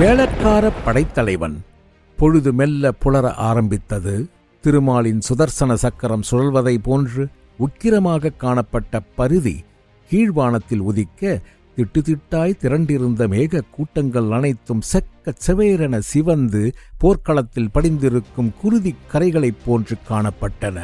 வேளக்கார படைத்தலைவன் பொழுது மெல்ல புலர ஆரம்பித்தது. திருமாலின் சுதர்சன சக்கரம் சுழல்வதை போன்று உக்கிரமாக காணப்பட்ட பருதி கீழ்வானத்தில் உதிக்க திட்டுதிட்டாய் திரண்டிருந்த மேக கூட்டங்கள் அனைத்தும் செக்க செவேரென சிவந்து போர்க்களத்தில் படிந்திருக்கும் குருதி கரைகளைப் போன்று காணப்பட்டன.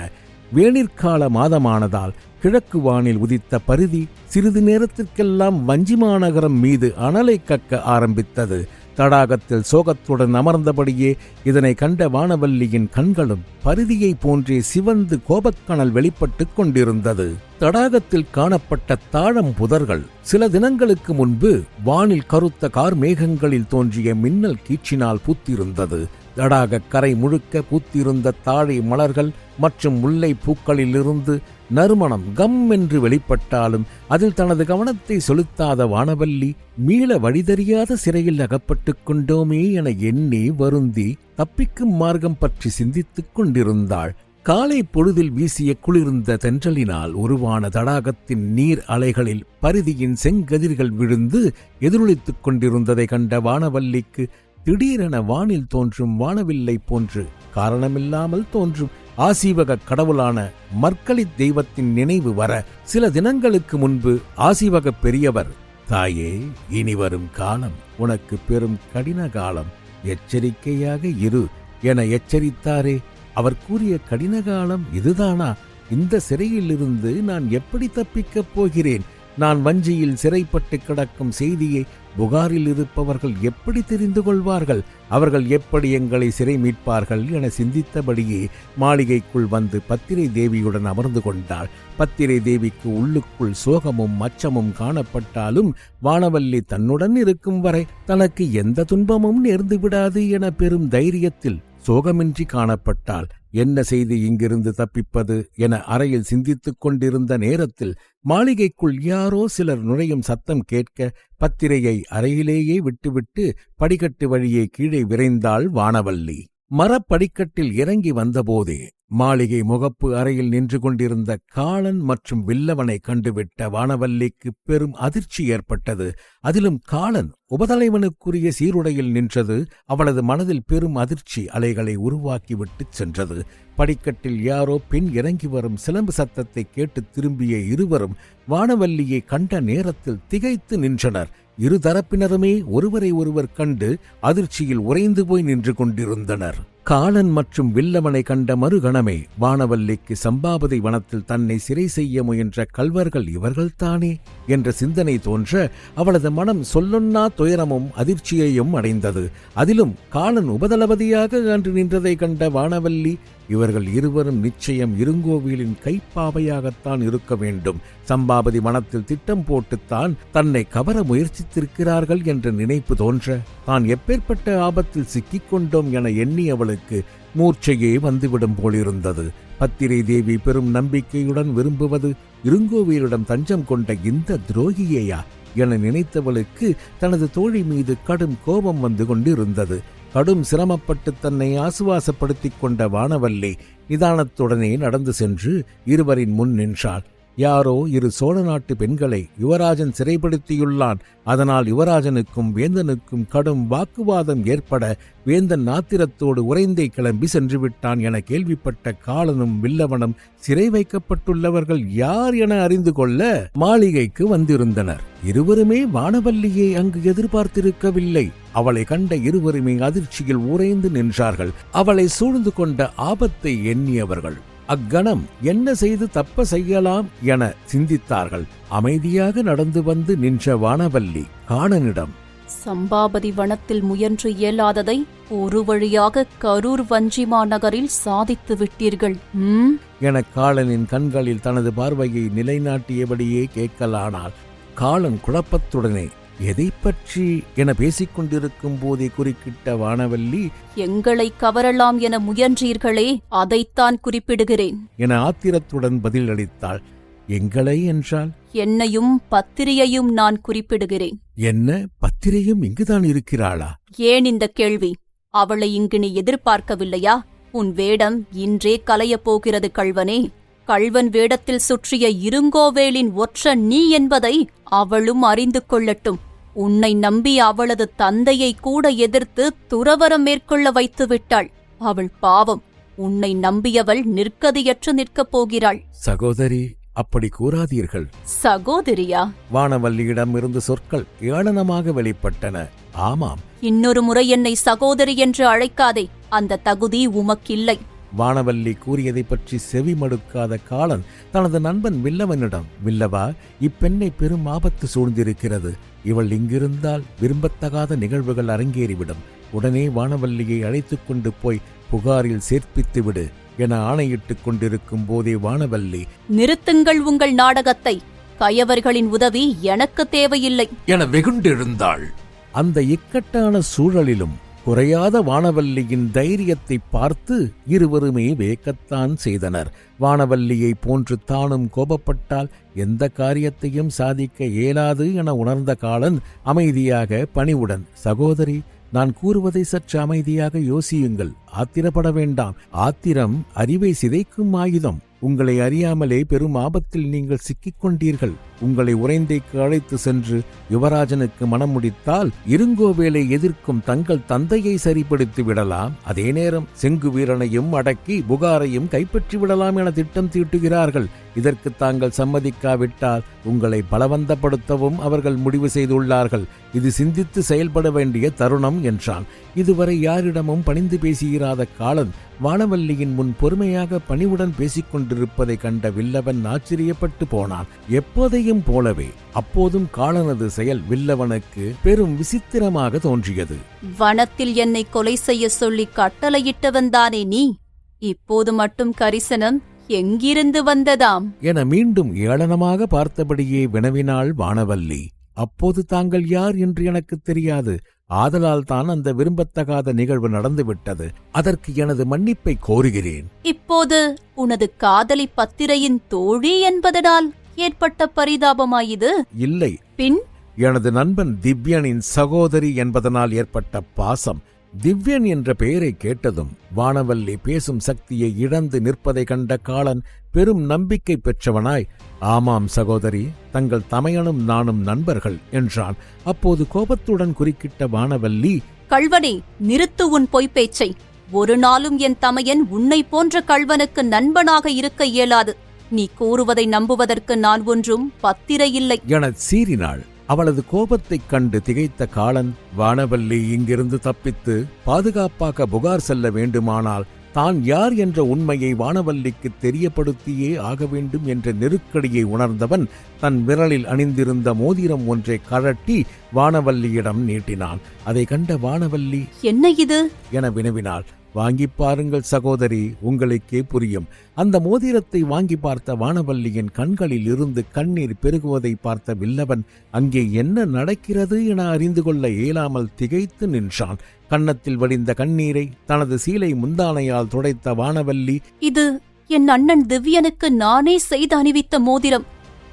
வேணிற்கால மாதமானதால் கிழக்கு வானில் உதித்த பருதி சிறிது நேரத்திற்கெல்லாம் வஞ்சி மாநகரம் மீது அனலை கக்க ஆரம்பித்தது. தடாகத்தில் சோகத்துடன் அமர்ந்தபடியே இதனை கண்ட வானவல்லியின் கண்களும் பருதியைப் போன்றே சிவந்து கோபக்கணல் வெளிப்பட்டுக் கொண்டிருந்தது. தடாகத்தில் காணப்பட்ட தாழம் புதர்கள் சில தினங்களுக்கு முன்பு வானில் கருத்த கார் மேகங்களில் தோன்றிய மின்னல் கீச்சினால் பூத்திருந்தது. தடாக கரை முழுக்க பூத்திருந்த தாழை மலர்கள் மற்றும் முல்லை பூக்களிலிருந்து நறுமணம் கம் என்று வெளிப்பட்டாலும் அதில் தனது கவனத்தை செலுத்தாத வானவல்லி மீள வழிதறியாத சிறையில் அகப்பட்டுக் கொண்டோமே என எண்ணி வருந்தி தப்பிக்கும் மார்க்கம் பற்றி சிந்தித்துக் கொண்டிருந்தாள். காலை பொழுதில் வீசிய குளிர்ந்த தென்றலினால் உருவான தடாகத்தின் நீர் அலைகளில் பரிதியின் செங்கதிர்கள் விழுந்து எதிரொலித்துக் கொண்டிருந்ததை கண்ட வானவல்லிக்கு திடீரென வானில் தோன்றும் வானவில்லை போன்று காரணமில்லாமல் தோன்றும் ஆசீவக கடவுளான மற்களித் தெய்வத்தின் நினைவு வர சில தினங்களுக்கு முன்பு ஆசீவக பெரியவர் தாயே இனி வரும் காலம் உனக்கு பெரும் கடின காலம். எச்சரிக்கையாக இரு என எச்சரித்தாரே. அவர் கூறிய கடின காலம் இதுதானா? இந்த சிறையிலிருந்து நான் எப்படி தப்பிக்கப் போகிறேன்? நான் வஞ்சியில் சிறைப்பட்டு கிடக்கும் செய்தியை புகாரில் இருப்பவர்கள் எப்படி தெரிந்து கொள்வார்கள்? அவர்கள் எப்படி எங்களை சிறை மீட்பார்கள் என சிந்தித்தபடியே மாளிகைக்குள் வந்து பத்திரை தேவியுடன் அமர்ந்து கொண்டாள். பத்திரை தேவிக்கு உள்ளுக்குள் சோகமும் அச்சமும் காணப்பட்டாலும் வானவல்லி தன்னுடன் இருக்கும் வரை தனக்கு எந்த துன்பமும் நேர்ந்து விடாது என பெரும் தைரியத்தில் சோகமின்றி காணப்பட்டாள். என்ன செய்து இங்கிருந்து தப்பிப்பது என அறையில் சிந்தித்துக் கொண்டிருந்த நேரத்தில் மாளிகைக்குள் யாரோ சிலர் நுழையும் சத்தம் கேட்க பத்திரையை அறையிலேயே விட்டுவிட்டு படிக்கட்டு வழியே கீழே விரைந்தாள் வானவல்லி. மரப்படிக்கட்டில் இறங்கி வந்தபோதே மாளிகை முகப்பு அறையில் நின்று கொண்டிருந்த காளன் மற்றும் வில்லவனை கண்டுவிட்ட வானவல்லிக்கு பெரும் அதிர்ச்சி ஏற்பட்டது. அதிலும் காளன் உபதலைவனுக்குரிய சீருடையில் நின்றது. அவளது மனதில் பெரும் அதிர்ச்சி அலைகளை உருவாக்கிவிட்டுச் சென்றது. படிக்கட்டில் யாரோ பின் இறங்கி வரும் சிலம்பு சத்தத்தை கேட்டு திரும்பிய இருவரும் வானவல்லியை கண்ட நேரத்தில் திகைத்து நின்றனர். இரு தரப்பினருமே ஒருவரை ஒருவர் கண்டு அதிர்ச்சியில் உறைந்து போய் நின்று கொண்டிருந்தனர். காளன் மற்றும் வில்லவனை கண்ட மறுகணமே வானவல்லிக்கு சம்பாபதி வனத்தில் தன்னை சிறை செய்ய முயன்ற கல்வர்கள் இவர்கள்தானே என்ற சிந்தனை தோன்ற அவளது மனம் சொல்லொன்னா துயரமும் அதிர்ச்சியையும் அடைந்தது. அதிலும் காளன் உபதளபதியாக அன்று நின்றதை கண்ட வானவல்லி இவர்கள் இருவரும் நிச்சயம் இருங்கோவிலின் கைப்பாவையாகத்தான் இருக்க வேண்டும். சம்பாபதி மனத்தில் திட்டம் போட்டுத்தான் தன்னை கவர முயற்சித்திருக்கிறார்கள் என்ற நினைப்பு தோன்ற தான் எப்பேற்பட்ட ஆபத்தில் சிக்கிக்கொண்டோம் என எண்ணி அவளுக்கு மூர்ச்சையே வந்துவிடும் போலிருந்தது. பத்திரை தேவி பெரும் நம்பிக்கையுடன் விரும்புவது இருங்கோவிலிடம் தஞ்சம் கொண்ட இந்த துரோகியேயா? என நினைத்தவளுக்கு தனது தோழி மீது கடும் கோபம் வந்து கொண்டிருந்தது. கடும் சிரமப்பட்டு தன்னை ஆசுவாசப்படுத்திக் கொண்ட வானவல்லி நிதானத்துடனே நடந்து சென்று இருவரின் முன் நின்றாள். யாரோ இரு சோழ நாட்டு பெண்களை யுவராஜன் சிறைப்படுத்தியுள்ளான். அதனால் யுவராஜனுக்கும் வேந்தனுக்கும் கடும் வாக்குவாதம் ஏற்பட வேந்தன் நாத்திரத்தோடு உறைந்தே கிளம்பி சென்று விட்டான் என கேள்விப்பட்ட காலனும் வில்லவனும் சிறை வைக்கப்பட்டுள்ளவர்கள் யார் என அறிந்து கொள்ள மாளிகைக்கு வந்திருந்தனர். இருவருமே வானவல்லியை அங்கு எதிர்பார்த்திருக்கவில்லை. அவளை கண்ட இருவருமே அதிர்ச்சியில் உறைந்து நின்றார்கள். அவளை சூழ்ந்து கொண்ட ஆபத்தை எண்ணியவர்கள். அக்கணம் என்ன செய்து தப்ப செய்யலாம் என சிந்தித்தார்கள். அமைதியாக நடந்து வந்து நின்ற வானவல்லி காணனிடம் சம்பாபதி வனத்தில் முயன்று இயலாததை ஒரு வழியாக கரூர் வஞ்சிமா நகரில் சாதித்து விட்டீர்கள். ம்? என காளனின் கண்களில் தனது பார்வையை நிலைநாட்டியபடியே கேட்கலானாள். காளன் குழப்பத்துடனே எதை பற்றி என பேசிக் கொண்டிருக்கும் போதே குறுக்கிட்ட வானவல்லி எங்களை கவரலாம் என முயன்றீர்களே அதைத்தான் குறிப்பிடுகிறேன். என ஆத்திரத்துடன் பதிலளித்தாள். எங்களை? என்றால் என்னையும் பத்திரியையும் நான் குறிப்பிடுகிறேன். என்ன? பத்திரையும் இங்குதான் இருக்கிறாளா? ஏன் இந்த கேள்வி? அவளை இங்கு நீ எதிர்பார்க்கவில்லையா? உன் வேடம் இன்றே கலையப் போகிறது கள்வனே. கள்வன் வேடத்தில் சுற்றிய இருங்கோவேலின் ஒற்ற நீ என்பதை அவளும் அறிந்து கொள்ளட்டும். உன்னை நம்பி அவளது தந்தையை கூட எதிர்த்து துறவரம் மேற்கொள்ள வைத்து விட்டாள் அவள் பாவம். உன்னை நம்பியவள் நிற்கதியற்று நிற்கப் போகிறாள். சகோதரி அப்படி கூறாதீர்கள். சகோதரியா? வானவல்லியிடம் இருந்து சொற்கள் ஏளனமாக வெளிப்பட்டன. ஆமாம். இன்னொரு முறை என்னை சகோதரி என்று அழைக்காதே. அந்த தகுதி உமக்கில்லை. வானவல்லி கூறியதைப் பற்றி செவி மடுக்காத காலன் தனது நண்பன் வில்லவனிடம் வில்லவா இப்பெண்ணை பெரும் ஆபத்து சூழ்ந்திருக்கிறது. இவள் இங்கிருந்தால் விரும்பத்தகாத நிகழ்வுகள் அரங்கேறிவிடும். உடனே வானவல்லியை அழைத்துக் கொண்டு போய் புகாரில் சேர்ப்பித்து விடு என ஆணையிட்டுக் கொண்டிருக்கும் போதே வானவல்லி நிறுத்துங்கள் உங்கள் நாடகத்தை. கயவர்களின் உதவி எனக்கு தேவையில்லை. என வெகுண்டெழுந்தாள் அந்த இக்கட்டான சூழலிலும் குறையாத வானவல்லியின் தைரியத்தை பார்த்து இருவருமே வேக்கத்தான் செய்தனர். வானவல்லியை போன்று தானும் கோபப்பட்டால் எந்த காரியத்தையும் சாதிக்க இயலாது என உணர்ந்த காலன் அமைதியாக பணிவுடன் சகோதரி நான் கூறுவதை சற்று அமைதியாக யோசியுங்கள். ஆத்திரப்பட வேண்டாம். ஆத்திரம் அறிவை சிதைக்கும் ஆயுதம். உங்களை அறியாமலே பெரும் ஆபத்தில் நீங்கள் சிக்கிக் கொண்டீர்கள் உங்களை உறைந்தைக்கு அழைத்து சென்று யுவராஜனுக்கு மனம் முடித்தால் இருங்கோவேலை எதிர்க்கும் தங்கள் தந்தையை சரிப்படுத்தி விடலாம். அதே நேரம் செங்கு வீரனையும் அடக்கி புகாரையும் கைப்பற்றி விடலாம் என திட்டம் தீட்டுகிறார்கள். இதற்கு தாங்கள் சம்மதிக்காவிட்டால் உங்களை பலவந்தப்படுத்தவும் அவர்கள் முடிவு செய்துள்ளார்கள். இது சிந்தித்து செயல்பட வேண்டிய தருணம் என்றான். இதுவரை யாரிடமும் பணிந்து பேசியிராத காலன் வானவல்லியின் முன் பொறுமையாக பணிவுடன் பேசிக் கொண்டிருப்பதை கண்ட வில்லவன் ஆச்சரியப்பட்டு போனான். எப்போதையும் போலவே அப்போதும் காலனது செயல் வில்லவனுக்கு பெரும் விசித்திரமாக தோன்றியது. வனத்தில் என்னை கொலை செய்ய சொல்லி கட்டளையிட்டவன்தானே நீ? இப்போது மட்டும் கரிசனம் எங்கிருந்து வந்ததாம்? என மீண்டும் ஏளனமாக பார்த்தபடியே வினவினாள் வானவல்லி. அப்போது தாங்கள் யார் என்று எனக்கு தெரியாது. ஆதலால் தான் அந்த விரும்பத்தகாத நிகழ்வு நடந்துவிட்டது. அதற்கு எனது மன்னிப்பை கோருகிறேன். இப்போது உனது காதலி பத்திரையின் தோழி என்பதனால் ஏற்பட்ட பரிதாபமாயிது? இல்லை. பின்? எனது நண்பன் திவ்யனின் சகோதரி என்பதனால் ஏற்பட்ட பாசம். திவ்யன் என்ற பெயரை கேட்டதும் வானவல்லி பேசும் சக்தியை இழந்து நிற்பதை கண்ட காலன் பெரும் நம்பிக்கை பெற்றவனாய் ஆமாம் சகோதரி தங்கள் தமையனும் நானும் நண்பர்கள் என்றான். அப்போது கோபத்துடன் குறுக்கிட்ட வானவல்லி கள்வனே நிறுத்து உன் பொய்ப்பேச்சை ஒரு நாளும் என் தமையன் உன்னை போன்ற கள்வனுக்கு நண்பனாக இருக்க இயலாது. நீ கூறுவதை நம்புவதற்கு நான் ஒன்றும் பத்திரை இல்லை. எனச் சீறினாள். அவளது கோபத்தைக் கண்டு திகைத்த காலன் வானவல்லி இங்கிருந்து தப்பித்து பாதுகாப்பாக புகார் செல்ல வேண்டுமானால் தான் யார் என்ற உண்மையை வானவல்லிக்கு தெரியப்படுத்தியே ஆக வேண்டும் என்ற நெருக்கடியை உணர்ந்தவன் தன் விரலில் அணிந்திருந்த மோதிரம் ஒன்றை கழட்டி வானவல்லியிடம் நீட்டினான். அதை கண்ட வானவல்லி என்ன இது? என வினவினாள். வாங்கிப் பாருங்கள் சகோதரி உங்களுக்கே புரியும். அந்த மோதிரத்தை வாங்கி பார்த்த வானவல்லியின் கண்களில் இருந்து கண்ணீர் பெருகுவதை பார்த்த வில்லவன் அங்கே என்ன நடக்கிறது என அறிந்து கொள்ள இயலாமல் திகைத்து நின்றான். கன்னத்தில் வடிந்த கண்ணீரை தனது சீலை முந்தானையால் துடைத்த வானவல்லி இது என் அண்ணன் திவ்யனுக்கு நானே செய்து அணிவித்த மோதிரம்.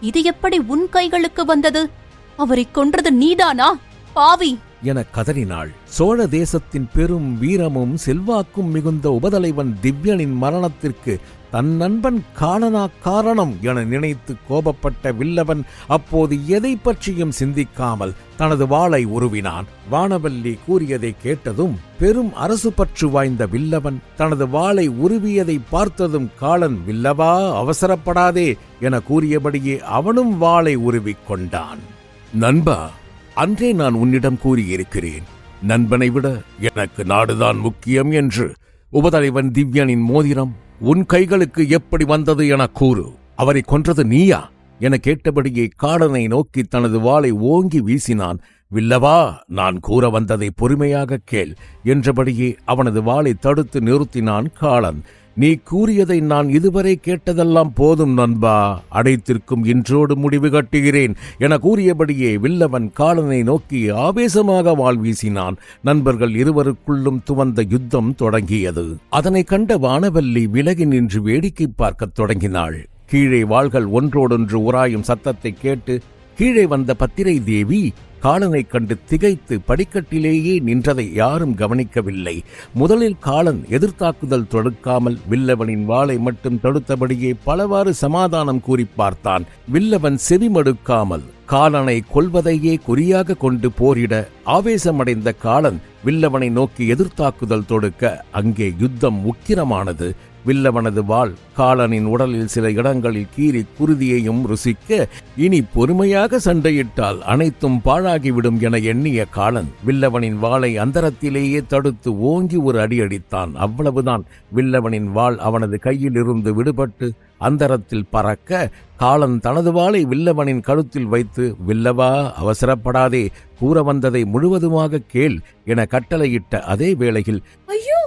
இது எப்படி உன் கைகளுக்கு வந்தது? அவரைக் கொன்றது நீதானா? பாவி! என கதறினாள். சோழ தேசத்தின் பெரும் வீரமும் செல்வாக்கும் மிகுந்த உபதலைவன் திவ்யனின் மரணத்திற்கு தன் நண்பன் காணனா காரணம் என நினைத்து கோபப்பட்ட வில்லவன் அப்போது எதை பற்றியும் சிந்திக்காமல் தனது வாளை உருவினான். வானவல்லி கூறியதை கேட்டதும் பெரும் அரசு பற்று வாய்ந்த வில்லவன் தனது வாளை உருவியதை பார்த்ததும் காலன் வில்லவா அவசரப்படாதே என கூறியபடியே அவனும் வாளை உருவிக் கொண்டான். நண்பா அன்றே நான் உன்னிடம் கூறியிருக்கிறேன். நண்பனை விட எனக்கு நாடுதான் முக்கியம் என்று உபதலைவன் திவ்யனின் மோதிரம் உன் கைகளுக்கு எப்படி வந்தது என கூறு. அவரை கொன்றது நீயா? என கேட்டபடியே காடனை நோக்கி தனது வாளை ஓங்கி வீசினான். வில்லவா நான் கூற வந்ததை பொறுமையாக கேள் என்றபடியே அவனது வாளை தடுத்து நிறுத்தினான் காளன் நீ கூறியதை நான் இதுவரை கேட்டதெல்லாம் போதும் நண்பா. அடைத்திற்கும் இன்றோடு முடிவு கட்டுகிறேன் என கூறியபடியே வில்லவன் காலனை நோக்கி ஆவேசமாக வாள் வீசினான். நண்பர்கள் இருவருக்குள்ளும் துவந்த யுத்தம் தொடங்கியது. அதனை கண்ட வானவல்லி விலகி நின்று வேடிக்கை பார்க்கத் தொடங்கினாள். கீழே வாள்கள் ஒன்றோடொன்று உராயும் சத்தத்தை கேட்டு கீழே வந்த பத்திரை தேவி காலனைக் கண்டு திகைத்து படிக்கட்டிலேயே நின்றதை யாரும் கவனிக்கவில்லை. முதலில் காலன் எதிர்த்தாக்குதல் தொடுக்காமல் வில்லவனின் வாளை மட்டும் தடுத்தபடியே பலவாறு சமாதானம் கூறி பார்த்தான். வில்லவன் செவிமடுக்காமல் காலனை கொல்வதையே குறியாக கொண்டு போரிட ஆவேசமடைந்த காலன் வில்லவனை நோக்கி எதிர்த்தாக்குதல் தொடுக்க அங்கே யுத்தம் உக்கிரமானது. வில்லவனது வாள் காலனின் உடலில் சில இடங்களில் கீறி குருதியையும் ருசிக்க இனி பொறுமையாக சண்டையிட்டால் அனைத்தும் பாழாகிவிடும் என எண்ணிய காலன் வில்லவனின் வாளை அந்தரத்திலேயே தடுத்து ஓங்கி ஒரு அடி அடித்தான். அவ்வளவுதான் வில்லவனின் வாள் அவனது கையில் இருந்து விடுபட்டு அந்தரத்தில் பறக்க காலன் தனது வாளை வில்லவனின் கழுத்தில் வைத்து வில்லவா அவசரப்படாதே கூற வந்ததை முழுவதுமாக கேள் என கட்டளையிட்ட அதே வேளையில் ஐயோ!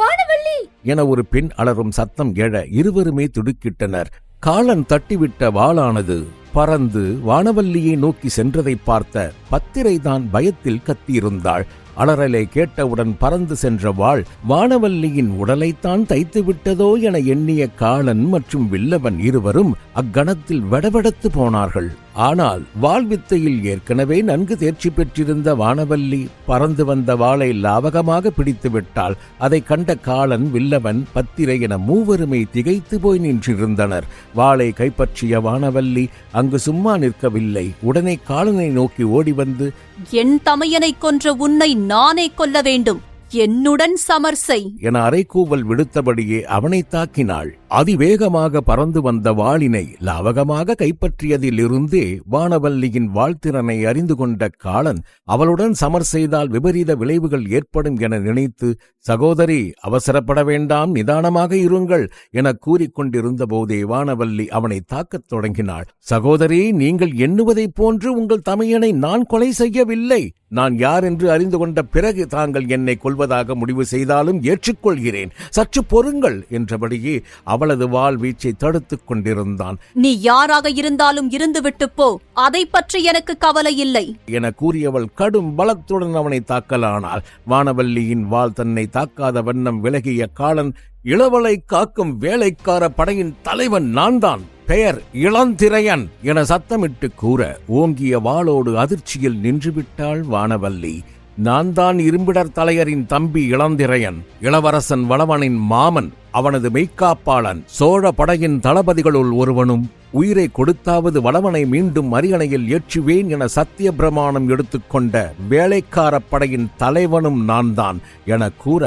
வானவள்ளி என ஒரு பெண் அலறும் சத்தம் எழ இருவருமே துடுக்கிட்டனர். காலன் தட்டிவிட்ட வாளானது பறந்து வானவல்லியை நோக்கி சென்றதை பார்த்த பத்திரைதான் பயத்தில் கத்தியிருந்தாள். அலறலை கேட்டவுடன் பறந்து சென்ற வாள் வானவல்லியின் உடலைத்தான் தைத்து விட்டதோ என எண்ணிய காலன் மற்றும் வில்லவன் இருவரும் அக்கணத்தில் வெடவெடத்து போனார்கள். ஆனால் வாள் வித்தையில் ஏற்கனவே நன்கு தேர்ச்சி பெற்றிருந்த வானவல்லி பறந்து வந்த வாளை லாவகமாக பிடித்து விட்டாள் அதை கண்ட காலன் வில்லவன் பத்திரை என மூவருமே திகைத்து போய் நின்றிருந்தனர். வாளை கைப்பற்றிய வானவல்லி அங்கு சும்மா நிற்கவில்லை. உடனே காலனை நோக்கி ஓடி வந்து என் தமையனைக் கொன்ற உன்னை நானே கொல்ல வேண்டும். என்னுடன் சமர்சை என அரைக்கூவல் விடுத்தபடியே அவனை தாக்கினாள். அதிவேகமாக பறந்து வந்த வாளினை லாவகமாக கைப்பற்றியதிலிருந்தே வானவல்லியின் வாழ்த்திறனை அறிந்து கொண்ட காலன் அவளுடன் சமர் செய்தால் விபரீத விளைவுகள் ஏற்படும் என நினைத்து சகோதரி அவசரப்பட வேண்டாம் நிதானமாக இருங்கள் என கூறிக்கொண்டிருந்த போதே வானவல்லி அவனை தாக்கத் தொடங்கினாள். சகோதரி நீங்கள் எண்ணுவதைப் போன்று உங்கள் தமையனை நான் கொலை செய்யவில்லை. நான் யார் என்று அறிந்து கொண்ட பிறகு தாங்கள் என்னை கொல்வதாக முடிவு செய்தாலும் ஏற்றுக்கொள்கிறேன். சற்று பொறுங்கள் என்றபடியே அவளது வாள் வீச்சை தடுத்துக் கொண்டிருந்தான். நீ யாராக இருந்தாலும் இருந்துவிட்டு போ. அதை பற்றி எனக்கு கவலை இல்லை. என கூறியவள் கடும் பலத்துடன் அவனை தாக்கலானாள். வானவல்லியின் வாள் தன்னை தாக்காத வண்ணம் விலகிய காலன் இளவலை காக்கும் வேலைக்கார படையின் தலைவன் நான்தான். பெயர் இளந்திரையன் என சத்தமிட்டு கூற ஓங்கிய வாளோடு அதிர்ச்சியில் நின்றுவிட்டாள் வானவல்லி. நான் தான் இரும்பிடர் தலையரின் தம்பி இளந்திரையன். இளவரசன் வளவனின் மாமன். அவனது மெய்க்காப்பாளன் சோழ படையின் தளபதிகளுள் ஒருவனும் உயிரை கொடுத்தாவது வளவனை மீண்டும் அரியணையில் ஏற்றுவேன் என சத்திய பிரமாணம் எடுத்துக்கொண்ட வேலைக்காரப் படையின் தலைவனும் நான்தான் என கூற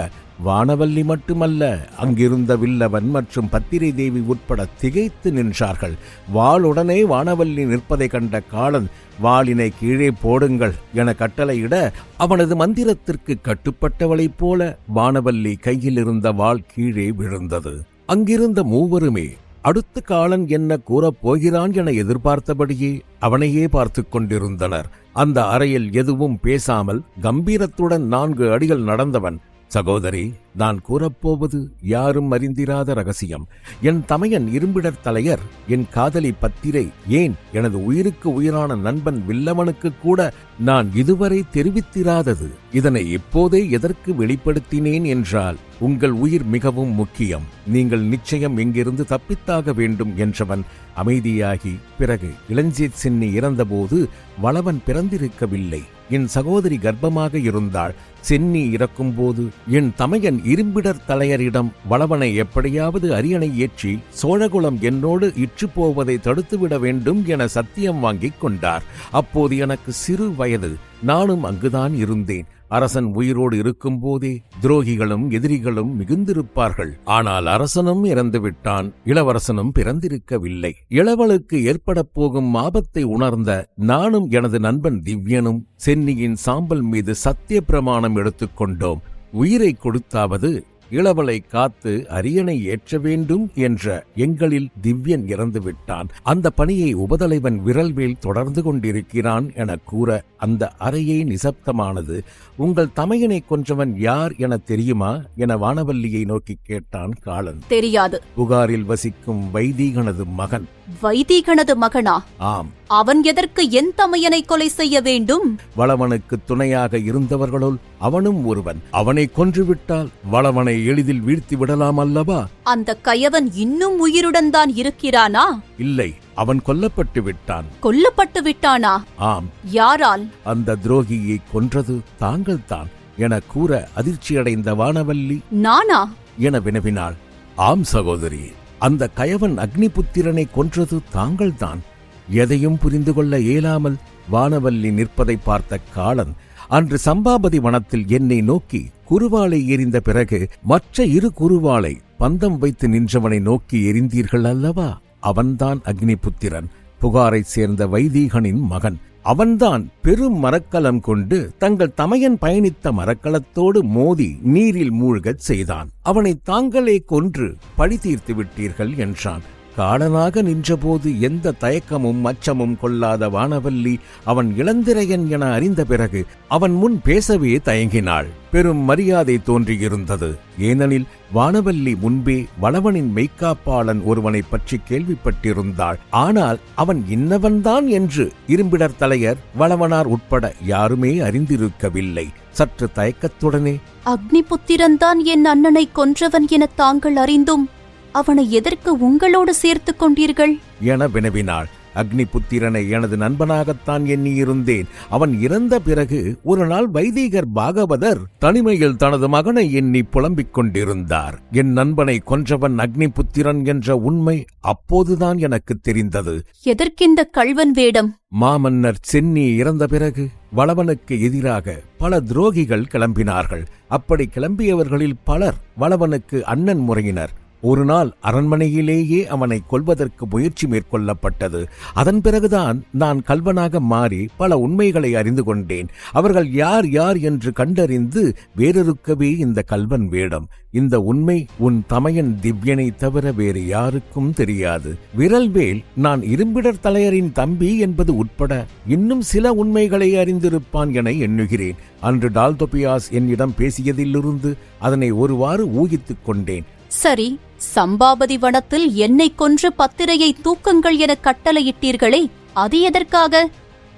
வானவல்லி மட்டுமல்ல அங்கிருந்த வில்லவன் மற்றும் பத்திரை தேவி உட்பட திகைத்து நின்றார்கள். வாளுடனே வானவல்லி நிற்பதை கண்ட காலன் வாளினை கீழே போடுங்கள் என கட்டளையிட அவனது மந்திரத்திற்கு கட்டுப்பட்டவளைப் போல வானவல்லி கையில் இருந்த வாள் கீழே விழுந்தது. அங்கிருந்த மூவருமே அடுத்த காலன் என்ன கூறப் போகிறான் என எதிர்பார்த்தபடியே அவனையே பார்த்து கொண்டிருந்தனர். அந்த அறையில் எதுவும் பேசாமல் கம்பீரத்துடன் நான்கு அடிகள் நடந்தவன் சகோதரி நான் கூறப்போவது யாரும் அறிந்திராத ரகசியம். என் தமையன் இரும்பிடர் தலையர் என் காதலி பத்திரை ஏன் எனது உயிருக்கு உயிரான நண்பன் வில்லவனுக்கு கூட நான் இதுவரை தெரிவித்திராதது. இதனை இப்போதே எதற்கு வெளிப்படுத்தினேன் என்றால் உங்கள் உயிர் மிகவும் முக்கியம். நீங்கள் நிச்சயம் இங்கிருந்து தப்பித்தாக வேண்டும் என்றவன் அமைதியாகி பிறகு இளஞ்சேத் சின்னி இறந்தபோது வளவன் பிறந்திருக்கவில்லை. என் சகோதரி கர்ப்பமாக இருந்தாள். சென்னி இறக்கும்போது என் தமையன் இரும்பிடர் தலையரிடம் வளவனை எப்படியாவது அரியணை ஏற்றி சோழகுலம் என்னோடு இற்று போவதை தடுத்துவிட வேண்டும் என சத்தியம் வாங்கிக் கொண்டார். அப்போது எனக்கு சிறு வயது. நானும் அங்குதான் இருந்தேன். அரசன் உயிரோடு இருக்கும்போதே துரோகிகளும் எதிரிகளும் மிகுந்திருப்பார்கள். ஆனால் அரசனும் இறந்துவிட்டான். இளவரசனும் பிறந்திருக்கவில்லை. இளவலுக்கு ஏற்படப் போகும் ஆபத்தை உணர்ந்த நானும் எனது நண்பன் திவ்யனும் சென்னியின் சாம்பல் மீது சத்திய பிரமாணம் எடுத்துக்கொண்டோம். உயிரை கொடுத்தாவது இளவலை காத்து அரியணை ஏற்ற வேண்டும் என்ற எங்களில் திவ்யன் இறந்து விட்டான் அந்த பணியை உபதலைவன் விரல்வேல் தொடர்ந்து கொண்டிருக்கிறான் என கூற அந்த அறையே நிசப்தமானது. உங்கள் தமையனை கொன்றவன் யார் என தெரியுமா? என வானவல்லியை நோக்கி கேட்டான் காலன். தெரியாது. புகாரில் வசிக்கும் வைதீகனது மகன். வைதீகனது மகனா? ஆம். அவன் எதற்கு என் தமையனை கொலை செய்ய வேண்டும்? வளவனுக்கு துணையாக இருந்தவர்களுள் அவனும் ஒருவன். அவனை கொன்றுவிட்டால் வளவனை எளிதில் வீழ்த்தி விடலாம் அல்லவா? அந்த கயவன் இன்னும் உயிருடன் தான் இருக்கிறானா? இல்லை அவன் கொல்லப்பட்டு விட்டான். கொல்லப்பட்டு விட்டானா? ஆம். யாரால்? அந்த துரோகியை கொன்றது தாங்கள்தான் என கூற அதிர்ச்சியடைந்த வானவல்லி. நானா? என வினவினாள். ஆம் சகோதரி. அந்த கயவன் அக்னிபுத்திரனை கொன்றது தாங்கள்தான். எதையும் புரிந்து கொள்ள இயலாமல் வானவல்லி நிற்பதை பார்த்த காளன் அன்று சம்பாபதி வனத்தில் என்னை நோக்கி குருவாளை எறிந்த பிறகு மற்ற இரு குருவாளை பந்தம் வைத்து நின்றவனை நோக்கி எரிந்தீர்கள் அல்லவா? அவன்தான் அக்னிபுத்திரன் புகாரைச் சேர்ந்த வைதீகனின் மகன். அவன்தான் பெரும் மரக்கலம் கொண்டு தங்கள் தமையன் பயணித்த மரக்கலத்தோடு மோதி நீரில் மூழ்கச் செய்தான். அவனை தாங்களே கொன்று பழி தீர்த்து விட்டீர்கள் என்றான். காடனாக நின்றபோது எந்த தயக்கமும் அச்சமும் கொள்ளாத வானவல்லி அவன் இளந்திரையன் என அறிந்த பிறகு அவன் முன் பேசவே தயங்கினாள். பெரும் மரியாதை தோன்றியிருந்தது. ஏனெனில் வானவல்லி முன்பே வளவனின் மெய்க்காப்பாளன் ஒருவனைப் பற்றி கேள்விப்பட்டிருந்தாள். ஆனால் அவன் இன்னவன்தான் என்று இரும்பிடர் தலையர் வளவனார் உட்பட யாருமே அறிந்திருக்கவில்லை. சற்று தயக்கத்துடனே அக்னிபுத்திரன்தான் என் அண்ணனை கொன்றவன் என தாங்கள் அறிந்தும் அவனை எதற்கு உங்களோடு சேர்த்துக் கொண்டீர்கள்? என வினவினாள். அக்னிபுத்திரனை எனது நண்பனாகத்தான் எண்ணியிருந்தேன். அவன் இறந்த பிறகு ஒரு நாள் வைதீகர் பாகவதர் தனிமையில் தனது மகனை எண்ணி புலம்பிக் கொண்டிருந்தார். என் நண்பனை கொன்றவன் அக்னிபுத்திரன் என்ற உண்மை அப்போதுதான் எனக்கு தெரிந்தது. எதற்கிந்த கள்வன் வேடம்? மாமன்னர் சென்னி இறந்த பிறகு வளவனுக்கு எதிராக பல துரோகிகள் கிளம்பினார்கள். அப்படி கிளம்பியவர்களில் பலர் வளவனுக்கு அண்ணன் முறையினர். ஒரு நாள் அரண்மனையிலேயே அவனை கொல்வதற்கு முயற்சி மேற்கொள்ளப்பட்டது. அதன் பிறகுதான் நான் கல்வனாக மாறி பல உண்மைகளை அறிந்து கொண்டேன். அவர்கள் யார் யார் என்று கண்டறிந்து வேறொருக்கவே இந்த கல்வன் வேடம். இந்த உண்மை உன் தமையன் திவ்யனை தவிர வேறு யாருக்கும் தெரியாது. விரல்வேல் நான் இரும்பிடர் தலையரின் தம்பி என்பது உட்பட இன்னும் சில உண்மைகளை அறிந்திருப்பான் என எண்ணுகிறேன். அன்று டால்தொபியாஸ் என்னிடம் பேசியதிலிருந்து அதனை ஒருவாறு ஊகித்துக் கொண்டேன். சரி சம்பாபதி வனத்தில் என்னை கொன்று பத்திரையை தூக்குங்கள் என கட்டளையிட்டீர்களே அது எதற்காக?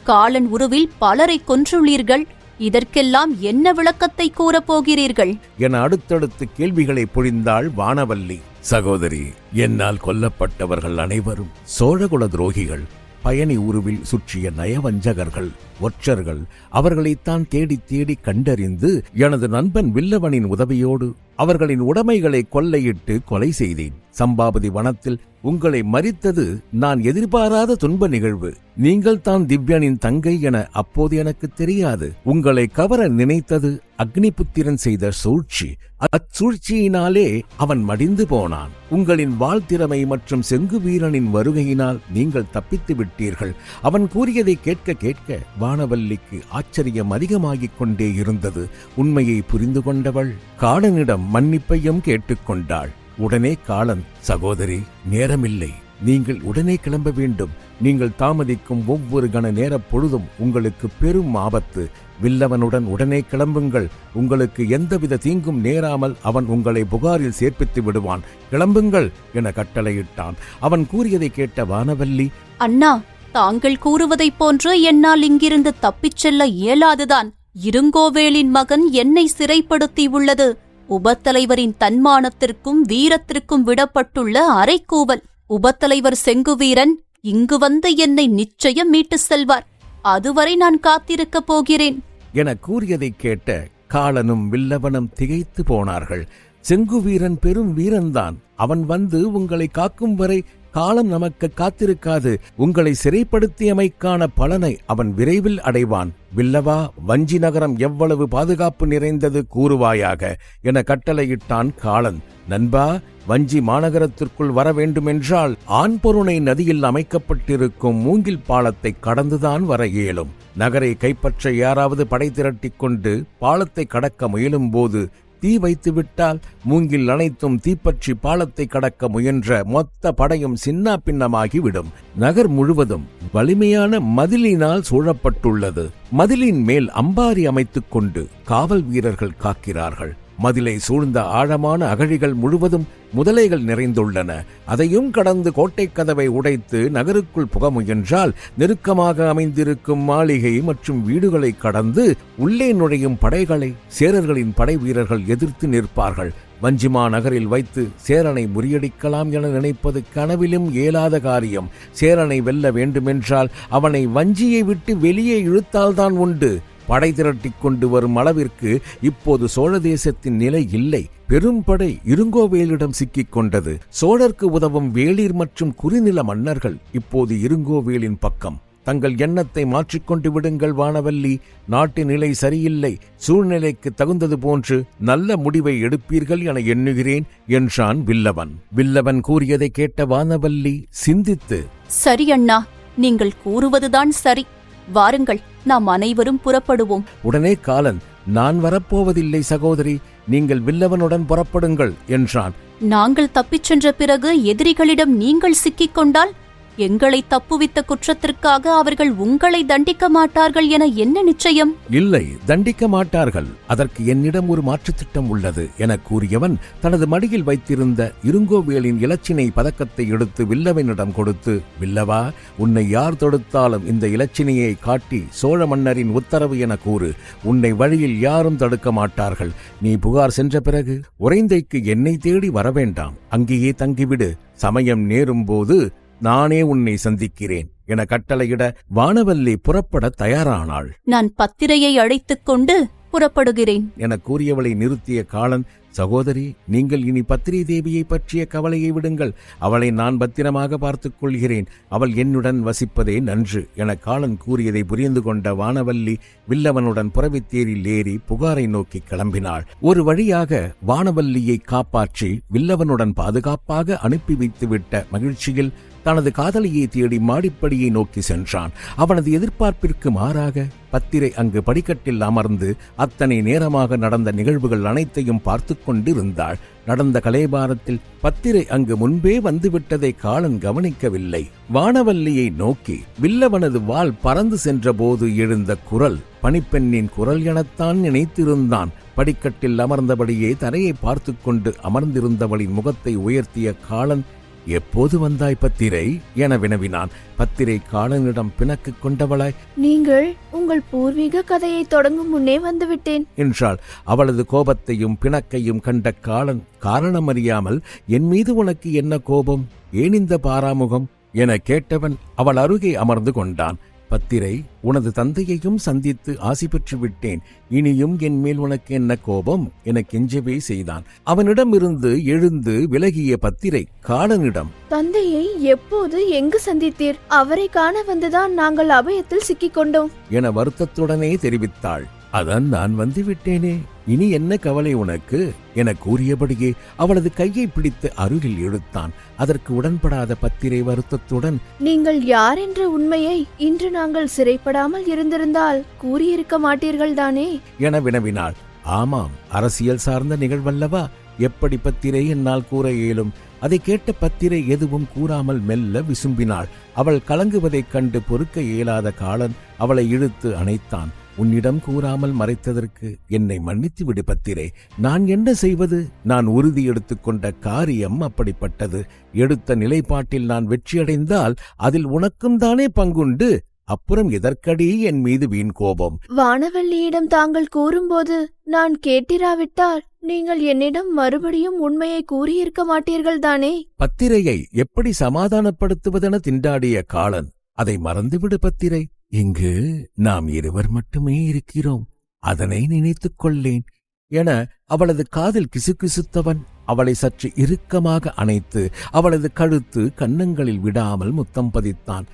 காலன் உருவில் பலரை கொன்றுள்ளீர்கள் இதற்கெல்லாம் என்ன விளக்கத்தை கூறப் போகிறீர்கள்? என அடுத்தடுத்து கேள்விகளை பொழிந்தாள் வானவல்லி. சகோதரி என்னால் கொல்லப்பட்டவர்கள் அனைவரும் சோழகுல துரோகிகள் பயணி உருவில் சுற்றிய நயவஞ்சகர்கள் ஒற்றர்கள் அவர்களைத்தான் தேடி தேடி கண்டறிந்து எனது நண்பன் வில்லவனின் உதவியோடு அவர்களின் உடைமைகளை கொள்ளையிட்டு கொலை செய்தேன். சம்பாபதி வனத்தில் உங்களை மறித்தது நான் எதிர்பாராத துன்ப நிகழ்வு. நீங்கள் தான் திவ்யனின் தங்கை என அப்போது எனக்கு தெரியாது. உங்களை கவர நினைத்தது அக்னிபுத்திரன் செய்த சூழ்ச்சி. அச்சூழ்ச்சியினாலே அவன் மடிந்து போனான். உங்களின் வாழ்த்திறமை மற்றும் செங்கு வீரனின் வருகையினால் நீங்கள் தப்பித்து விட்டீர்கள். அவன் கூறியதை கேட்க கேட்க வானவல்லிக்கு ஆச்சரியம் அதிகமாகிக் கொண்டே இருந்தது. உண்மையை புரிந்து கொண்டவள் காடனிடம் மன்னிப்பையும் கேட்டுக்கொண்டாள். உடனே காலன் சகோதரி நேரமில்லை. நீங்கள் உடனே கிளம்ப வேண்டும். நீங்கள் தாமதிக்கும் ஒவ்வொரு கண நேரப் பொழுதும் உங்களுக்கு பெரும் ஆபத்து. வில்லவனுடன் உடனே கிளம்புங்கள். உங்களுக்கு எந்தவித தீங்கும் நேராமல் அவன் உங்களை புகாரில் சேர்ப்பித்து விடுவான். கிளம்புங்கள் என கட்டளையிட்டான். அவன் கூறியதை கேட்ட வானவல்லி அண்ணா தாங்கள் கூறுவதைப் போன்று என்னால் இங்கிருந்து தப்பிச் செல்ல இயலாதுதான். இருங்கோவேலின் மகன் என்னை சிறைப்படுத்தி உள்ளது உபத்தலைவரின் தன்மானத்திற்கும் வீரத்திற்கும் விடப்பட்டுள்ள அரைக்கூவல். உபத்தலைவர் செங்குவீரன் இங்கு வந்து என்னை நிச்சயம் மீட்டுச் செல்வார். அதுவரை நான் காத்திருக்கப் போகிறேன். என கூறியதைக் கேட்ட காலனும் வில்லவனும் திகைத்து போனார்கள். செங்குவீரன் பெரும் வீரன்தான். அவன் வந்து உங்களை காக்கும் வரை காலம் நமக்கு காத்திருக்காது. உங்களை சிறைப்படுத்தியமைக்கான பலனை அவன் விரைவில் அடைவான். வில்லவா வஞ்சி நகரம் எவ்வளவு பாதுகாப்பு நிறைந்தது கூறுவாயாக என கட்டளையிட்டான் காலன். நண்பா வஞ்சி மாநகரத்திற்குள் வர வேண்டுமென்றால் ஆண்பொருணை நதியில் அமைக்கப்பட்டிருக்கும் மூங்கில் பாலத்தை கடந்துதான் வர இயலும். நகரை கைப்பற்ற யாராவது படை திரட்டிக் கொண்டு பாலத்தை கடக்க முயலும் போது தீ வைத்துவிட்டால் மூங்கில் அனைத்தும் தீப்பற்றி பாலத்தை கடக்க முயன்ற மொத்த படையும் சின்னா பின்னமாகிவிடும். நகர் முழுவதும் வலிமையான மதிலினால் சூழப்பட்டுள்ளது. மதிலின் மேல் அம்பாரி அமைத்துக் கொண்டு காவல் வீரர்கள் காக்கிறார்கள். மதிலை சூழ்ந்த ஆழமான அகழிகள் முழுவதும் முதலைகள் நிறைந்துள்ளன. அதையும் கடந்து கோட்டைக் கதவை உடைத்து நகருக்குள் புக முயன்றால் நெருக்கமாக அமைந்திருக்கும் மாளிகை மற்றும் வீடுகளை கடந்து உள்ளே நுழையும் படைகளை சேரர்களின் படை வீரர்கள் எதிர்த்து நிற்பார்கள். வஞ்சிமா நகரில் வைத்து சேரனை முறியடிக்கலாம் என நினைப்பது கனவிலும் இயலாத காரியம். சேரனை வெல்ல வேண்டுமென்றால் அவனை வஞ்சியை விட்டு வெளியே இழுத்தால்தான் உண்டு. படை திரட்டிக் கொண்டு வரும் அளவிற்கு இப்போது சோழ தேசத்தின் நிலை இல்லை. பெரும்படை இருங்கோவேலிடம் சிக்கிக் கொண்டது. சோழர்க்கு உதவும் வேளிர் மற்றும் குறுநில மன்னர்கள் இப்போது இருங்கோவேலின் பக்கம். தங்கள் எண்ணத்தை மாற்றிக்கொண்டு விடுங்கள் வானவல்லி. நாட்டு நிலை சரியில்லை. சூழ்நிலைக்கு தகுந்தது போன்று நல்ல முடிவை எடுப்பீர்கள் என எண்ணுகிறேன் என்றான் வில்லவன். வில்லவன் கூறியதை கேட்ட வானவல்லி சிந்தித்து சரி அண்ணா நீங்கள் கூறுவதுதான் சரி. வாருங்கள் நாம் அனைவரும் புறப்படுவோம். உடனே காலன் நான் வரப்போவதில்லை சகோதரி நீங்கள் வில்லவனுடன் புறப்படுங்கள் என்றான். நாங்கள் தப்பிச் சென்ற பிறகு எதிரிகளிடம் நீங்கள் சிக்கிக் கொண்டால் எங்களை தப்புவித்த குற்றத்திற்காக அவர்கள் உங்களை தண்டிக்க மாட்டார்கள் என என்ன நிச்சயம்? இல்லை தண்டிக்க மாட்டார்கள். அதற்கு என்னிடம் ஒரு மாற்றுத் திட்டம் உள்ளது என கூறியவன் தனது மடியில் வைத்திருந்த இருங்கோவேலின் இலச்சினை பதக்கத்தை எடுத்து வில்லவனிடம் கொடுத்து வில்லவா உன்னை யார் தொடுத்தாலும் இந்த இலச்சினையை காட்டி சோழ மன்னரின் உத்தரவு என கூறு. உன்னை வழியில் யாரும் தடுக்க மாட்டார்கள். நீ புகார் சென்ற பிறகு உறைந்தைக்கு என்னை தேடி வரவேண்டாம். அங்கேயே தங்கிவிடு. சமயம் நேரும் போது நானே உன்னை சந்திக்கிறேன் என கட்டளையிட வானவல்லி புறப்பட தயாரானாள். நான் பத்திரையை அழைத்துக் கொண்டு புறப்படுகிறேன். என கூறியவளை நிறுத்திய காலன் சகோதரி நீங்கள் இனி பத்திரி தேவியை பற்றிய கவலையை விடுங்கள். அவளை நான் பத்திரமாக பார்த்துக் கொள்கிறேன். அவள் என்னுடன் வசிப்பதே நன்று என காலன் கூறியதை புரிந்து கொண்ட வானவல்லி வில்லவனுடன் புறவித்தேரில் ஏறி புகாரை நோக்கி கிளம்பினாள். ஒரு வழியாக வானவல்லியை காப்பாற்றி வில்லவனுடன் பாதுகாப்பாக அனுப்பி வைத்துவிட்ட மகிழ்ச்சியில் தனது காதலியை தேடி மாடிப்படியை நோக்கி சென்றான். அவனது எதிர்பார்ப்பிற்கு மாறாக பத்திரை அங்கு படிக்கட்டில் அமர்ந்து அத்தனை நேரமாக நடந்த நிகழ்வுகள் அனைத்தையும் பார்த்து கொண்டிருந்தாள். நடந்த கலைபாரத்தில் பத்திரை அங்கு முன்பே வந்துவிட்டதை காலன் கவனிக்கவில்லை. வானவல்லியை நோக்கி வில்லவனது வாள் பறந்து சென்றபோது எழுந்த குரல் பணிப்பெண்ணின் குரல் எனத்தான் நினைத்திருந்தான். படிக்கட்டில் அமர்ந்தபடியே தரையை பார்த்து கொண்டு அமர்ந்திருந்தவளின் முகத்தை உயர்த்திய காலன் எப்போது வந்தாய் பத்திரை? என வினவினான். பத்திரை காலனிடம் பிணக்கு கொண்டவளாய் நீங்கள் உங்கள் பூர்வீக கதையை தொடங்கும் முன்னே வந்துவிட்டேன். என்றாள். அவளது கோபத்தையும் பிணக்கையும் கண்ட காலன் காரணமறியாமல் என் மீது உனக்கு என்ன கோபம்? ஏன் இந்த பாராமுகம்? என கேட்டவன் அவள் அருகே அமர்ந்து கொண்டான். பத்திரை உனது தந்தையையும் சந்தித்து ஆசி பெற்று விட்டேன் இனியும் என் மேல் உனக்கு என்ன கோபம்? என கெஞ்சவே செய்தான். அவனிடமிருந்து எழுந்து விலகிய பத்திரை காலனிடம். தந்தையை எப்போது எங்கு சந்தித்தீர்? அவரை காண வந்துதான் நாங்கள் அபயத்தில் சிக்கிக் கொண்டோம் என வருத்தத்துடனே தெரிவித்தாள். அதான் நான் வந்து விட்டேனே. இனி என்ன கவலை உனக்கு? என கூறியபடியே அவளது கையை பிடித்து அருகில் இழுத்தான். அதற்கு உடன்படாத பத்திரை வருத்தத்துடன் நீங்கள் யார் என்ற உண்மையை இன்று நாங்கள் சிறைப்படாமல் இருந்திருந்தால் கூறியிருக்க மாட்டீர்கள் தானே? என வினவினாள். ஆமாம் அரசியல் சார்ந்த நிகழ்வல்லவா? எப்படி பத்திரை என்னால் கூற இயலும்? அதை கேட்ட பத்திரை எதுவும் கூறாமல் மெல்ல விசும்பினாள். அவள் கலங்குவதைக் கண்டு பொறுக்க இயலாத காலன் அவளை இழுத்து அணைத்தான். உன்னிடம் கூறாமல் மறைத்ததற்கு என்னை மன்னித்து விடு பத்திரே. நான் என்ன செய்வது? நான் உறுதி எடுத்துக்கொண்ட காரியம் அப்படிப்பட்டது. எடுத்த நிலைப்பாட்டில் நான் வெற்றியடைந்தால் அதில் உனக்கும் தானே பங்குண்டு. அப்புறம் எதற்கடி என் மீது வீண் கோபம்? வானவல்லியிடம் தாங்கள் கூறும்போது நான் கேட்டிராவிட்டால் நீங்கள் என்னிடம் மறுபடியும் உண்மையை கூறியிருக்க மாட்டீர்கள் தானே? பத்திரையை எப்படி சமாதானப்படுத்துவதென திண்டாடிய காலன் அதை மறந்துவிடு பத்திரை. இங்கு நாம் இருவர் மட்டுமே இருக்கிறோம். அதனை நினைத்துக் கொள்ளேன். என அவளது காதில் கிசுகிசுத்தவன் அவளை சற்று இறுக்கமாக அணைத்து அவளது கழுத்து கன்னங்களில் விடாமல் முத்தம் பதித்தான்.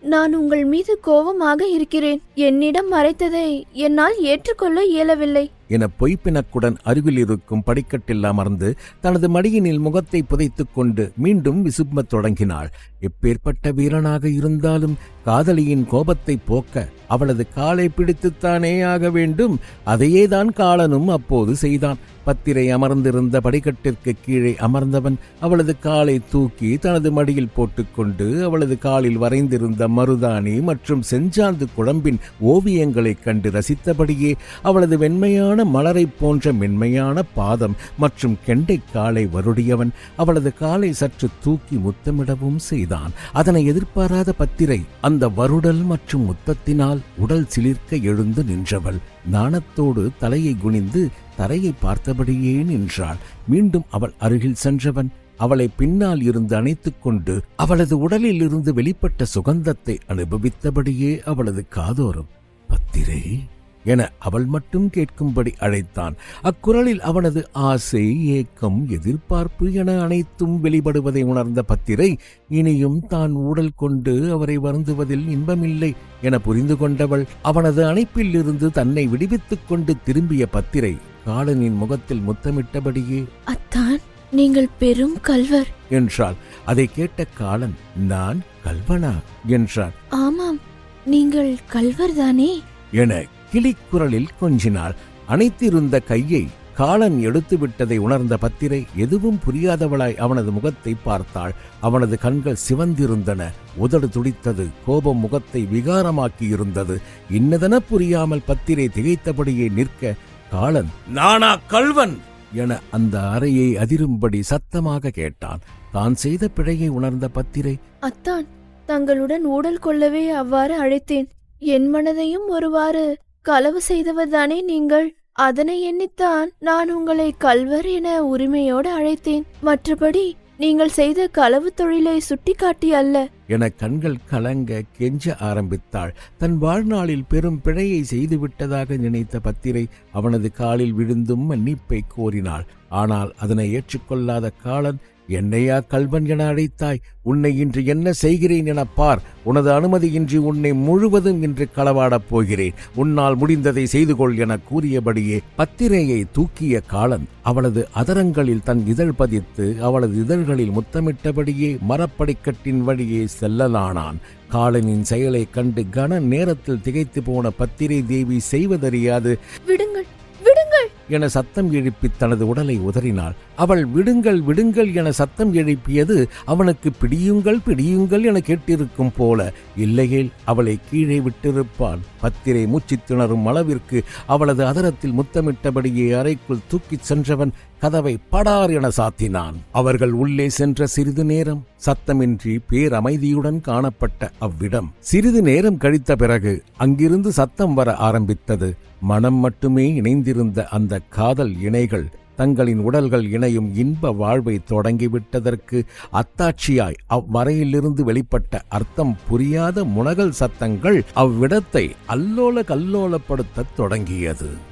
நான் உங்கள் மீது கோபமாக இருக்கிறேன். என்னிடம் மறைத்ததை என்னால் ஏற்றுக்கொள்ள இயலவில்லை. என பொய்ப்பிணக்குடன் அருகில் இருக்கும் படிக்கட்டில் அமர்ந்து தனது மடியினில் முகத்தை புதைத்துக் கொண்டு மீண்டும் விசும்பத் தொடங்கினாள். எப்பேற்பட்ட வீரனாக இருந்தாலும் காதலியின் கோபத்தை போக்க அவளது காலை பிடித்துத்தானே ஆக வேண்டும். அதையேதான் காலனும் அப்போது செய்தான். பத்திரை அமர்ந்திருந்த படிக்கட்டிற்கு கீழே அமர்ந்தவன் அவளது காலை தூக்கி தனது மடியில் போட்டுக்கொண்டு அவளது காலில் வரைந்திருந்த மருதாணி மற்றும் செஞ்சாந்து குழம்பின் ஓவியங்களைக் கண்டு ரசித்தபடியே அவளது வெண்மையான மலரைப் போன்ற மென்மையான பாதம் மற்றும் கெண்டை காலை வருடியவன் அவளது காலை சற்று தூக்கி முத்தமிடவும் செய்தான். அதனை எதிர்பாராத பத்திரை அந்த வருடல் மற்றும் முத்தத்தினால் உடல் சிலிர்க்க எழுந்து நின்றவள். நாணத்தோடு தலையை குனிந்து தரையை பார்த்தபடியே நின்றாள். மீண்டும் அவள் அருகில் சென்றவன் அவளை பின்னால் இருந்து அணைத்துக் கொண்டு அவளது உடலில் இருந்து வெளிப்பட்ட சுகந்தத்தை அனுபவித்தபடியே அவளது காதோரம். பத்திரை என அவள் மட்டும் கேட்கும்படி அழைத்தான். அக்குரலில் அவனது ஆசை ஏக்கம் எதிர்பார்ப்பு என அனைத்தும் வெளிப்படுவதை உணர்ந்த பத்திரை இனியும் தான் ஊடல் கொண்டு அவரை வருந்துவதில் இன்பமில்லை என புரிந்து கொண்டவள் அவனது அணைப்பில் இருந்து தன்னை விடுவித்துக் கொண்டு திரும்பிய பத்திரை காலனின் முகத்தில் முத்தமிட்டபடியே அத்தான் நீங்கள் பெரும் கல்வர். என்றாள். அதை கேட்ட காலன் நான் கல்வனா? என்றான். ஆமாம் நீங்கள் கல்வர்தானே? என கிளிக்குரலில் கொஞ்சினாள். அணைத்திருந்த கையை காலன் எடுத்து விட்டதை உணர்ந்த பத்திரை எதுவும் புரியாதவளாய் அவனது முகத்தை பார்த்தாள். அவனது கண்கள் சிவந்திருந்தன. உதடு துடித்தது. கோபம் முகத்தை விகாரமாக்கி இருந்தது இன்னதென புரியாமல் பத்திரை திகைத்தபடியே நிற்க காலன் நானா கல்வன் என அந்த அறையை அதிரும்படி சத்தமாக கேட்டான். தான் செய்த பிழையை உணர்ந்த பத்திரை? அத்தான். தங்களுடன் ஊடல் கொள்ளவே அவ்வாறு அழைத்தேன். என் மனதையும் ஒருவாறு களவு செய்தவர்தானே நீங்கள்? அதனை எண்ணித்தான் நான் உங்களை கல்வர் என உரிமையோடு அழைத்தேன். மற்றபடி நீங்கள் செய்த களவு தொழிலை சுட்டிக்காட்டி அல்ல. என கண்கள் கலங்க கெஞ்ச ஆரம்பித்தாள். தன் வாழ்நாளில் பெரும் பிழையை செய்துவிட்டதாக நினைத்த பத்திரை அவனது காலில் விழுந்தும் மன்னிப்பை கோரினாள். ஆனால் அதனை ஏற்றுக்கொள்ளாத காலன் என்னையா கல்வன் என அழைத்தாய்? உன்னை இன்று என்ன செய்கிறேன் என பார். உனது அனுமதியின்றி உன்னை முழுவதும் இன்று களவாடப் போகிறேன். உன்னால் முடிந்ததை செய்து கொள் என கூறியபடியே பத்திரையை தூக்கிய காலன் அவளது அதரங்களில் தன் இதழ் பதித்து அவளது இதழ்களில் முத்தமிட்டபடியே மரப்படிக்கட்டின் வழியே செல்லலானான். காலனின் செயலைக் கண்டு கன நேரத்தில் திகைத்து போன பத்திரை தேவி செய்வதறியாது. விடுங்கள் விடுங்கள்! என சத்தம் எழுப்பி தனது உடலை உதறினாள். அவள் விடுங்கள் விடுங்கள் என சத்தம் எழுப்பியது அவனுக்கு பிடியுங்கள் பிடியுங்கள் என கேட்டிருக்கும் போல. இல்லையேல் அவளை கீழே விட்டிருப்பான் பத்திரை மூச்சு திணறும் அளவிற்கு அவளது அதரத்தில் முத்தமிட்டபடியே அறைக்குள் தூக்கிச் சென்றவன் கதவை படார் என சாத்தினான். அவர்கள் உள்ளே சென்ற சிறிது நேரம் சத்தமின்றி பேரமைதியுடன் காணப்பட்ட அவ்விடம். சிறிது நேரம் கழித்த பிறகு அங்கிருந்து சத்தம் வர ஆரம்பித்தது. மனம் மட்டுமே இணைந்திருந்த அந்த காதல் இணைகள் தங்களின் உடல்கள் இணையும் இன்ப வாழ்வை தொடங்கிவிட்டதற்கு அத்தாட்சியாய் அவ்வரையிலிருந்து வெளிப்பட்ட அர்த்தம் புரியாத முனகல் சத்தங்கள் அவ்விடத்தை அல்லோல கல்லோலப்படுத்தத் தொடங்கியது.